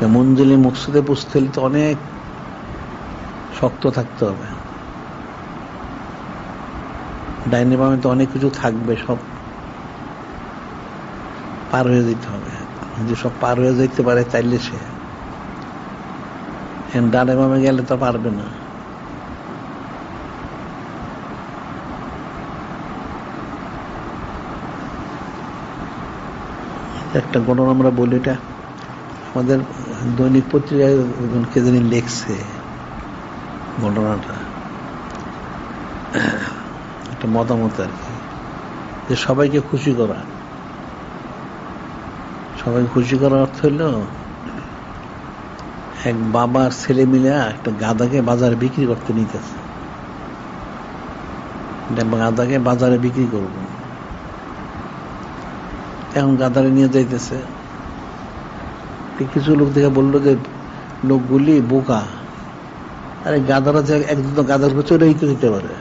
মঞ্জুলি মকসুদে পুষতে হলে তো অনেক শক্ত থাকতে হবে। ডাইনে বামে তো অনেক কিছু থাকবে, সব পার হয়ে যেতে হবে। যে সব পার হয়ে যেতে পারে চাইলে সে। ডানে বামে গেলে তো পারবে না। একটা ঘটনা আমরা বলি এটা আমাদের দৈনিক পত্রিকায় কে জানি লেখছে ঘটনাটা। একটা মতামত আর কি। যে সবাইকে খুশি করা। সবাইকে খুশি করার অর্থ হলো, এক বাবার ছেলে মিলে একটা গাদাকে বাজারে বিক্রি করতে নিতেছে। গাদাকে বাজারে বিক্রি করব। এখন গাদারে নিয়ে যাইতেছে। কিছু লোক দেখে বলল যে, লোকগুলি বোকা। আরে গাদারা যে একদম তো গাদার উপর চলে দিতে দিতে পারে।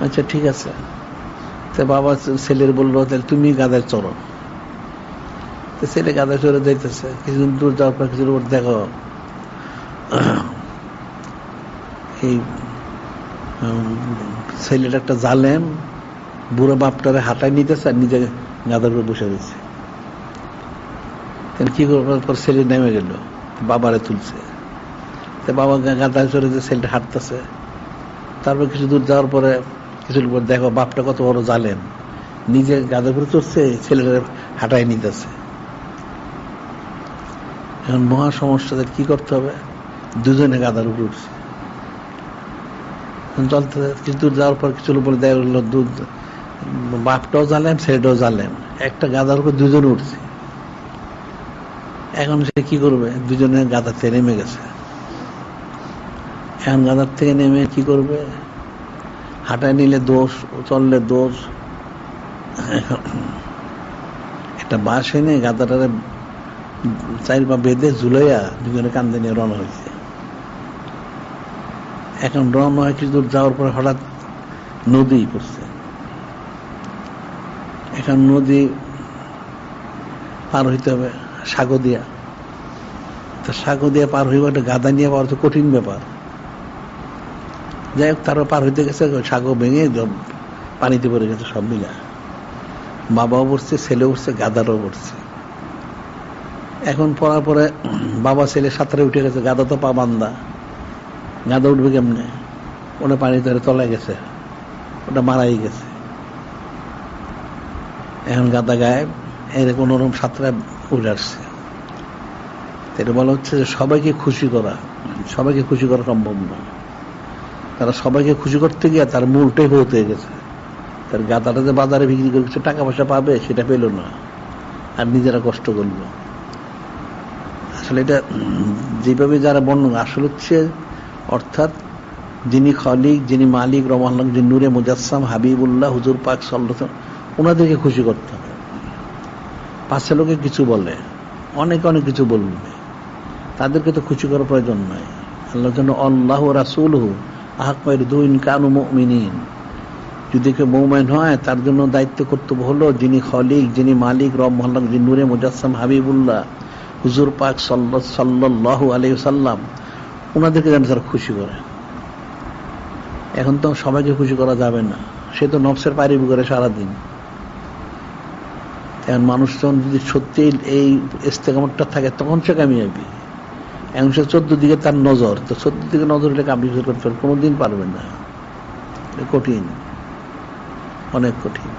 আচ্ছা ঠিক আছে। তো বাবা ছেলের বলল তাহলে তুমি গাদায় চড়ো। তো ছেলে গাদায় চড়ে যাইতেছে। কিছুদিন দূর যাওয়ার পর কিছু ওর দেখো, এই ছেলেটা একটা জালেম, বুড়ো বাপটারে হাঁটায় নিতেছে আর নিজে গাদার উপর বসে রয়েছে কি করবার পর ছেলে নেমে গেল। বাবারে তুলছে। তো বাবা গাদায় চড়ে যে ছেলেটা হাঁটতেছে। তারপর কিছু দূর যাওয়ার পরে কিছু লোক দেখো, বাপটা কত বড় জালেন নিজে গাদার উপরে চড়ছে ছেলেটা হাঁটাই নিতেছে। এখন মহা সমস্যাদের কি করতে হবে? দুজনে গাদার উপরে উঠছে। চলতে কিছু দূর যাওয়ার পর কিছু লোক বলে, দেখা দুধ বাপটাও জ্বালেন ছেলেটাও জ্বালেন একটা গাদার উপর দুজনে উঠছে। এখন সে কি করবে? দুজনে গাদার থেকে নেমে গেছে। এখন গাদার থেকে নেমে কি করবে? হাঁটায় নিলে দোষ, চললে দোষ। একটা বাস এনে গাদাটারে চার পা বেঁধে ঝুলাইয়া দুজনে কান্দে নিয়ে রওনা হয়েছে। এখন রওনা হয় কিছু দূর যাওয়ার পরে হঠাৎ নদী পড়ছে। এখন নদী পার হইতে হবে। সাগর দিয়া। তো সাগর দিয়া পার হইব একটা গাদা নিয়ে পাওয়া তো কঠিন ব্যাপার। যাই হোক তারও পার হইতে গেছে সাগর ভেঙে পানিতে পড়ে গেছে সব মিলা। বাবাও পড়ছে, ছেলেও উঠছে গাদারও পড়ছে। এখন পড়ার পরে বাবা ছেলে সাঁতারে উঠে গেছে গাদা তো পা বান্দা। গাদা উঠবে কেমনে? ওটা পানি ধরে তলায় গেছে, ওটা মারাই গেছে। এখন গাদা গায়ে এরকম ওরকম সাঁতরা উঠে আসছে। এটা বলা হচ্ছে যে সবাইকে খুশি করা, সবাইকে খুশি করা সম্ভব না। তারা সবাইকে খুশি করতে গিয়ে তার মূলটাই হয়ে গেছে। তার গাদাটা যে বাজারে বিক্রি করে কিছু টাকা পয়সা পাবে, সেটা পেল না। আর নিজেরা কষ্ট করল। আসলে এটা, যেভাবে যারা বর্ণনা, আসলে হচ্ছে, অর্থাৎ যিনি খলিক, যিনি মালিক রমান যিনি নূরে মুজাসসাম, হাবিবুল্লাহ, হুজুর পাক সাল্লাহ ওনাদেরকে খুশি করতে হবে। পাঁচটা লোকে কিছু বলে, অনেক অনেক কিছু বলবে। তাদেরকে তো খুশি করার প্রয়োজন নাই। আল্লাহ জন্য আল্লাহ রাসুল হু আহমের দুইন কানু মিনিন যদি কেউ মৌমাইন হয়, তার জন্য দায়িত্ব কর্তব্য হলো যিনি খলিক, যিনি মালিক, রব মহল্লা যিনি নূরে মুজাসসাম, হাবিবুল্লাহ, হুজুর পাক সাল্লাহ সাল্লাহ আলী সাল্লাম ওনাদেরকে যেন তারা খুশি করে। এখন তো সবাইকে খুশি করা যাবে না। সে তো নফসের পারিবি করে সারাদিন। এখন মানুষজন যদি সত্যি এই ইস্তেকামতটা থাকে, তখন সে কামিয়াবি। সে চোদ্দ দিকে তার নজর, তো চোদ্দ দিকে নজর হলে কামিয়ে করতে পারবে কোনো দিন পারবেন না কঠিন। অনেক কঠিন।